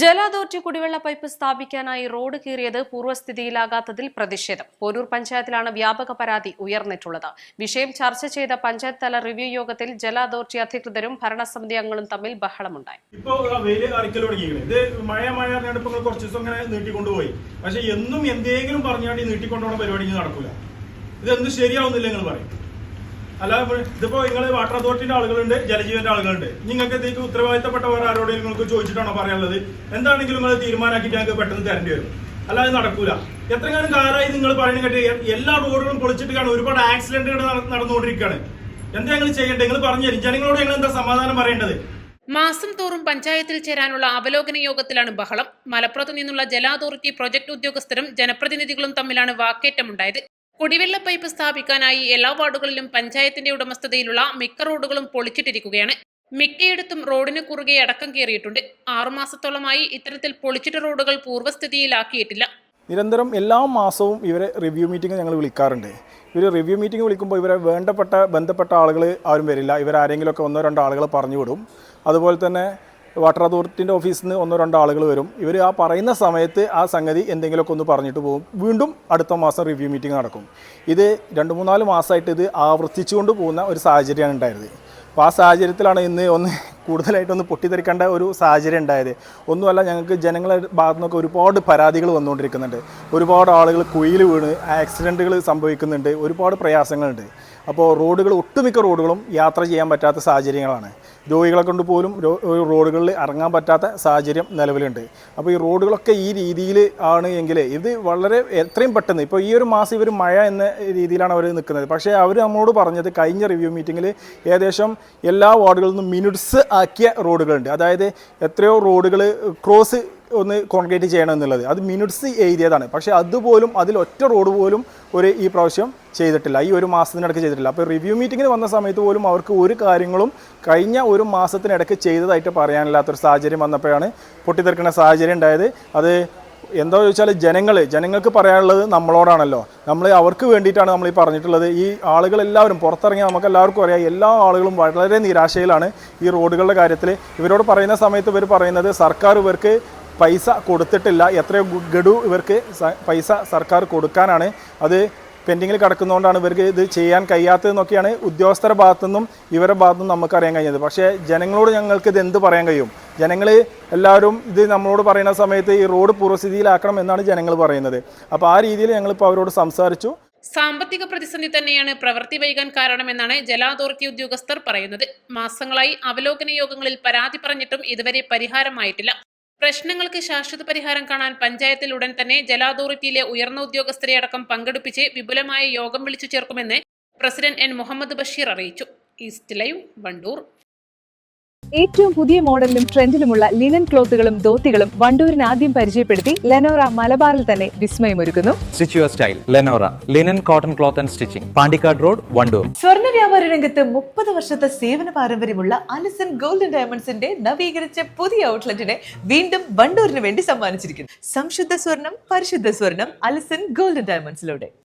ജല കുടിവെള്ള pipe സ്ഥാപിക്കാനായി road കീറിയത് പൂർവസ്ഥിതിയിലാകാത്തതിൽ പ്രതിഷേധം. പോരൂർ പഞ്ചായത്തിലാണ് വ്യാപക പരാതി ഉയർന്നിട്ടുള്ളത്. വിഷയം ചർച്ച ചെയ്ത പഞ്ചായത്ത് തല റിവ്യൂ യോഗത്തിൽ ജല അതോറിറ്റി അധികൃതരും ഭരണസമിതി അംഗങ്ങളും തമ്മിൽ ബഹളമുണ്ടായി. ഇപ്പോൾ വെയിൽ അറിക്കൽ തുടങ്ങിയത് ഇത് മഴ മഴ ഇപ്പൊ കുറച്ച് ദിവസം ഇങ്ങനെ നീട്ടിക്കൊണ്ടുപോയി. പക്ഷെ എന്നും എന്തെങ്കിലും പറഞ്ഞാണ്ട് നീട്ടിക്കൊണ്ടുപോകുന്ന പരിപാടി നടക്കില്ല നടക്കൂല. ഇതെന്ത് ശരിയാവുന്നില്ല നിങ്ങൾ പറയും. അല്ല ഇതിപ്പോ നിങ്ങൾ വാട്ടർ അതോറിറ്റിന്റെ ആളുകളുണ്ട് ജലജീവന്റെ ആളുകളുണ്ട്. നിങ്ങൾക്ക് ഇതിലേക്ക് ഉത്തരവാദിത്തപ്പെട്ടവർ ആരോടെ നിങ്ങൾക്ക് ചോദിച്ചിട്ടാണോ പറയാനുള്ളത്? എന്താണെങ്കിലും നിങ്ങൾ തീരുമാനമാക്കിയിട്ട് ഞങ്ങൾക്ക് പെട്ടെന്ന് തരേണ്ടി വരും. അല്ലാതെ നടക്കൂല. എത്രകാലം കാലമായി നിങ്ങൾ പറയുന്നത് കേട്ട് എല്ലാ റോഡുകളും പൊളിച്ചിട്ടാണ് ഒരുപാട് ആക്സിഡന്റുകൾ നടന്നുകൊണ്ടിരിക്കുകയാണ്. എന്താ ഞങ്ങൾ ചെയ്യേണ്ടത്? നിങ്ങൾ പറഞ്ഞു തരും. ജനങ്ങളോട് ഞങ്ങൾ എന്താ സമാധാനം പറയേണ്ടത്? മാസം തോറും പഞ്ചായത്തിൽ ചേരാനുള്ള അവലോകന യോഗത്തിലാണ് ബഹളം. മലപ്പുറത്തു നിന്നുള്ള ജല അതോറിറ്റി പ്രൊജക്ട് ഉദ്യോഗസ്ഥരും ജനപ്രതിനിധികളും തമ്മിലാണ് വാക്കേറ്റമുണ്ടായത്. കുടിവെള്ള പൈപ്പ് സ്ഥാപിക്കാനായി എല്ലാ വാർഡുകളിലും പഞ്ചായത്തിന്റെ ഉടമസ്ഥതയിലുള്ള മിക്ക റോഡുകളും പൊളിച്ചിട്ടിരിക്കുകയാണ്. മിക്കയിടത്തും റോഡിന് കുറുകെ അടക്കം കയറിയിട്ടുണ്ട്. ആറുമാസത്തോളമായി ഇത്തരത്തിൽ പൊളിച്ചിട്ട റോഡുകൾ പൂർവസ്ഥിതിയിലാക്കിയിട്ടില്ല. നിരന്തരം എല്ലാ മാസവും ഇവരെ റിവ്യൂ മീറ്റിംഗ് ഞങ്ങൾ വിളിക്കാറുണ്ട്. ഇവർ റിവ്യൂ മീറ്റിംഗ് വിളിക്കുമ്പോൾ ഇവരെ വേണ്ടപ്പെട്ട ബന്ധപ്പെട്ട ആളുകൾ ആരും വരില്ല. ഇവരാരെങ്കിലുമൊക്കെ ഒന്നോ രണ്ടോ ആളുകൾ പറഞ്ഞു വിടും. അതുപോലെ തന്നെ വാട്ടർ അതോറിറ്റിന്റെ ഓഫീസിൽ നിന്ന് ഒന്നോ രണ്ടോ ആളുകൾ വരും. ഇവർ ആ പറയുന്ന സമയത്ത് ആ സംഗതി എന്തെങ്കിലുമൊക്കെ ഒന്ന് പറഞ്ഞിട്ട് പോകും. വീണ്ടും അടുത്ത മാസം റിവ്യൂ മീറ്റിംഗ് നടക്കും. ഇത് രണ്ട് മൂന്നാൽ മാസമായിട്ട് ഇത് ആവർത്തിച്ചുകൊണ്ട് പോകുന്ന ഒരു സാഹചര്യമാണ് ഉണ്ടായത്. അപ്പോൾ ആ സാഹചര്യത്തിലാണ് ഇന്ന് ഒന്ന് കൂടുതലായിട്ടൊന്ന് പൊട്ടിത്തെറിക്കേണ്ട ഒരു സാഹചര്യം ഉണ്ടായത്. ഒന്നുമല്ല ഞങ്ങൾക്ക് ജനങ്ങളുടെ ഭാഗത്തു നിന്നൊക്കെ ഒരുപാട് പരാതികൾ വന്നുകൊണ്ടിരിക്കുന്നുണ്ട്. ഒരുപാട് ആളുകൾ കുയിൽ വീണ് ആക്സിഡന്റുകൾ സംഭവിക്കുന്നുണ്ട്. ഒരുപാട് പ്രയാസങ്ങളുണ്ട്. അപ്പോൾ റോഡുകൾ ഒട്ടുമിക്ക റോഡുകളും യാത്ര ചെയ്യാൻ പറ്റാത്ത സാഹചര്യങ്ങളാണ്. രോഗികളെ കൊണ്ട് പോലും റോഡുകളിൽ ഇറങ്ങാൻ പറ്റാത്ത സാഹചര്യം നിലവിലുണ്ട്. അപ്പോൾ ഈ റോഡുകളൊക്കെ ഈ രീതിയിൽ ആണ് എങ്കിൽ ഇത് വളരെ എത്രയും പെട്ടെന്ന് ഇപ്പോൾ ഈ ഒരു മാസം ഇവർ മഴ എന്ന രീതിയിലാണ് അവർ നിൽക്കുന്നത്. പക്ഷേ അവർ നമ്മോട് പറഞ്ഞത് കഴിഞ്ഞ റിവ്യൂ മീറ്റിങ്ങിൽ ഏകദേശം എല്ലാ വാർഡുകളിൽ നിന്നും മിനിറ്റ്സ് ആക്കിയ റോഡുകളുണ്ട്. അതായത് എത്രയോ റോഡുകൾ ക്രോസ് ഒന്ന് കോൺക്രീറ്റ് ചെയ്യണം എന്നുള്ളത്. അത് മിനിറ്റ്സ് എഴുതിയതാണ് പക്ഷേ അതുപോലും അതിൽ ഒറ്റ റോഡ് പോലും ഒരു ഈ പ്രാവശ്യം ചെയ്തിട്ടില്ല. ഈ ഒരു മാസത്തിനിടയ്ക്ക് ചെയ്തിട്ടില്ല. അപ്പോൾ റിവ്യൂ മീറ്റിങ്ങിന് വന്ന സമയത്ത് പോലും അവർക്ക് ഒരു കാര്യങ്ങളും കഴിഞ്ഞ ഒരു മാസത്തിനിടയ്ക്ക് ചെയ്തതായിട്ട് പറയാനില്ലാത്തൊരു സാഹചര്യം വന്നപ്പോഴാണ് പൊട്ടിത്തെറിക്കുന്ന സാഹചര്യം ഉണ്ടായത്. അത് എന്താ ചോദിച്ചാൽ ജനങ്ങൾ ജനങ്ങൾക്ക് പറയാനുള്ളത് നമ്മളോടാണല്ലോ. നമ്മൾ അവർക്ക് വേണ്ടിയിട്ടാണ് നമ്മൾ ഈ പറഞ്ഞിട്ടുള്ളത്. ഈ ആളുകളെല്ലാവരും പുറത്തിറങ്ങി നമുക്ക് എല്ലാവർക്കും അറിയാം എല്ലാ ആളുകളും വളരെ നിരാശയിലാണ് ഈ റോഡുകളുടെ കാര്യത്തിൽ ഇവരോട് പറയുന്ന സമയത്ത് ഇവർ പറയുന്നത് സർക്കാർ ഇവർക്ക് പൈസ കൊടുത്തിട്ടില്ല എത്രയോ ഗഡു ഇവർക്ക് പൈസ സർക്കാർ കൊടുക്കാനാണ്. അത് പെൻഡിങ്ങിൽ കിടക്കുന്നതുകൊണ്ടാണ് ഇവർക്ക് ഇത് ചെയ്യാൻ കഴിയാത്തതെന്നൊക്കെയാണ് ഉദ്യോഗസ്ഥരുടെ ഭാഗത്തുനിന്നും ഇവരുടെ ഭാഗത്തുനിന്നും നിന്നും നമുക്കറിയാൻ കഴിഞ്ഞത്. പക്ഷേ ജനങ്ങളോട് ഞങ്ങൾക്ക് ഇത് എന്ത് പറയാൻ കഴിയും? ജനങ്ങൾ എല്ലാവരും ഇത് നമ്മളോട് പറയുന്ന സമയത്ത് ഈ റോഡ് പൂർവസ്ഥിതിയിലാക്കണം എന്നാണ് ജനങ്ങൾ പറയുന്നത്. അപ്പോൾ ആ രീതിയിൽ ഞങ്ങളിപ്പോൾ അവരോട് സംസാരിച്ചു. സാമ്പത്തിക പ്രതിസന്ധി തന്നെയാണ് പ്രവൃത്തി വൈകാൻ കാരണമെന്നാണ് ജല അതോറിറ്റി ഉദ്യോഗസ്ഥർ പറയുന്നത്. മാസങ്ങളായി അവലോകന യോഗങ്ങളിൽ പരാതി പറഞ്ഞിട്ടും ഇതുവരെ പരിഹാരമായിട്ടില്ല. പ്രശ്നങ്ങൾക്ക് ശാശ്വത പരിഹാരം കാണാൻ പഞ്ചായത്തിൽ ഉടൻ തന്നെ ജല അതോറിറ്റിയിലെ ഉയർന്ന ഉദ്യോഗസ്ഥരെ അടക്കം പങ്കെടുപ്പിച്ച് വിപുലമായ യോഗം വിളിച്ചു ചേർക്കുമെന്ന് പ്രസിഡന്റ് എൻ. മുഹമ്മദ് ബഷീർ അറിയിച്ചു. East live Wandoor. ഏറ്റവും പുതിയ മോഡലിലും ട്രെൻഡിലുമുള്ള ലിനൻ ക്ലോത്തുകളും ധോത്തികളും വണ്ടൂരിന് ആദ്യം പരിചയപ്പെടുത്തി ലെനോറ മലബാറിൽ തന്നെ വിസ്മയമൊരുക്കുന്നു. Stitch your style Lenora linen cotton cloth and stitching Pandikkad road Wandoor സ്വർണ വ്യാപാര രംഗത്ത് മുപ്പത് വർഷത്തെ സേവന പാരമ്പര്യമുള്ള അലിസൺ ഗോൾഡൻ ഡയമണ്ട്സിന്റെ നവീകരിച്ച പുതിയ ഔട്ട്ലെറ്റിനെ വീണ്ടും വണ്ടൂരിന് വേണ്ടി സമ്മാനിച്ചിരിക്കുന്നു. സംശുദ്ധ സ്വർണം പരിശുദ്ധ സ്വർണം അലിസൺ ഗോൾഡൻ ഡയമണ്ട്സിലൂടെ.